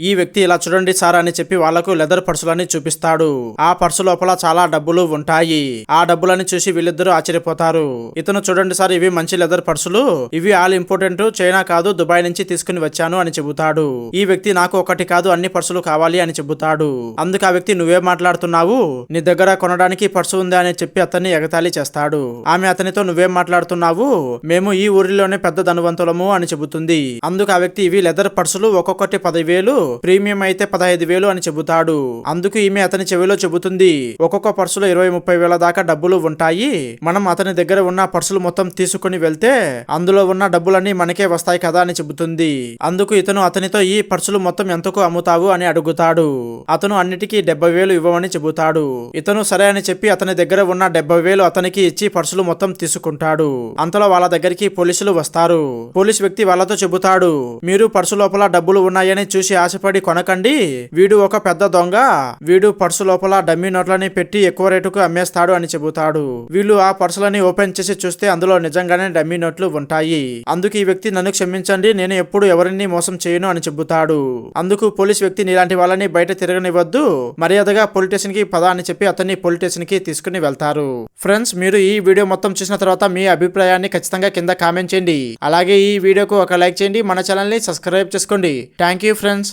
ఈ వ్యక్తి ఇలా చూడండి సార్ అని చెప్పి వాళ్ళకు లెదర్ పర్సులని చూపిస్తాడు. ఆ పర్సు లోపల చాలా డబ్బులు ఉంటాయి. ఆ డబ్బులని చూసి వీళ్ళిద్దరూ ఆశ్చర్యపోతారు. ఇతను చూడండి సార్ ఇవి మంచి లెదర్ పర్సులు. ఇవి ఆల్ ఇంపార్టెంట్. చైనా కాదు దుబాయ్ నుంచి తీసుకుని వచ్చాను అని చెబుతాడు. ఈ వ్యక్తి నాకు ఒకటి కాదు అన్ని పర్సులు కావాలి అని చెబుతాడు. అందుకు ఆ వ్యక్తి నువ్వే మాట్లాడుతున్నావు? నీ దగ్గర కొనడానికి పర్సు ఉంది అని చెప్పి అతన్ని ఎగతాళి చేస్తాడు. ఆమె అతనితో నువ్వేం మాట్లాడుతున్నావు? మేము ఈ ఊరిలోనే పెద్ద ధనవంతులము అని చెబుతుంది. అందుకు ఆ వ్యక్తి ఇవి లెదర్ పర్సులు ఒక్కొక్కటి పదివేలు. ప్రీమియం అయితే పదహైదు వేలు అని చెబుతాడు. అందుకు ఈమె అతని చెవిలో చెబుతుంది ఒక్కొక్క పర్సులో ఇరవై ముప్పై వేల దాకా డబ్బులు ఉంటాయి. మనం అతని దగ్గర ఉన్న పర్సులు మొత్తం తీసుకుని వెళ్తే అందులో ఉన్న డబ్బులన్నీ మనకే వస్తాయి కదా అని చెబుతుంది. అందుకు ఇతను అతనితో ఈ పర్సులు మొత్తం ఎంతకు అమ్ముతావు? అని అడుగుతాడు. అతను అన్నిటికీ డెబ్బై వేలు ఇవ్వమని చెబుతాడు. ఇతను సరే అని చెప్పి అతని దగ్గర ఉన్న డెబ్బై వేలు అతనికి ఇచ్చి పర్సులు మొత్తం తీసుకుంటాడు. అంతలో వాళ్ళ దగ్గరికి పోలీసులు వస్తారు. పోలీస్ వ్యక్తి వాళ్ళతో చెబుతాడు మీరు పర్సు లోపల డబ్బులు ఉన్నాయని చూసి ఆశ ఆశపడి కొనకండి. వీడు ఒక పెద్ద దొంగ. వీడు పర్సు లోపల డమ్మీ నోట్లని పెట్టి ఎక్కువ రేటుకు అమ్మేస్తాడు అని చెబుతాడు. వీళ్ళు ఆ పర్సులని ఓపెన్ చేసి చూస్తే అందులో నిజంగానే డమ్మీ నోట్లు ఉంటాయి. అందుకు ఈ వ్యక్తి నన్ను క్షమించండి. నేను ఎప్పుడు ఎవరిని మోసం చేయను అని చెబుతాడు. అందుకు పోలీస్ వ్యక్తి నీలాంటి వాళ్ళని బయట తిరగనివ్వద్దు. మర్యాదగా పోలీస్ స్టేషన్కి పదా అని చెప్పి అతన్ని పోలీస్ స్టేషన్కి తీసుకుని వెళ్తారు. ఫ్రెండ్స్ మీరు ఈ వీడియో మొత్తం చూసిన తర్వాత మీ అభిప్రాయాన్ని ఖచ్చితంగా కింద కామెంట్ చేయండి. అలాగే ఈ వీడియోకు ఒక లైక్ చేయండి. మన ఛానల్ని సబ్స్క్రైబ్ చేసుకోండి. Thank you friends.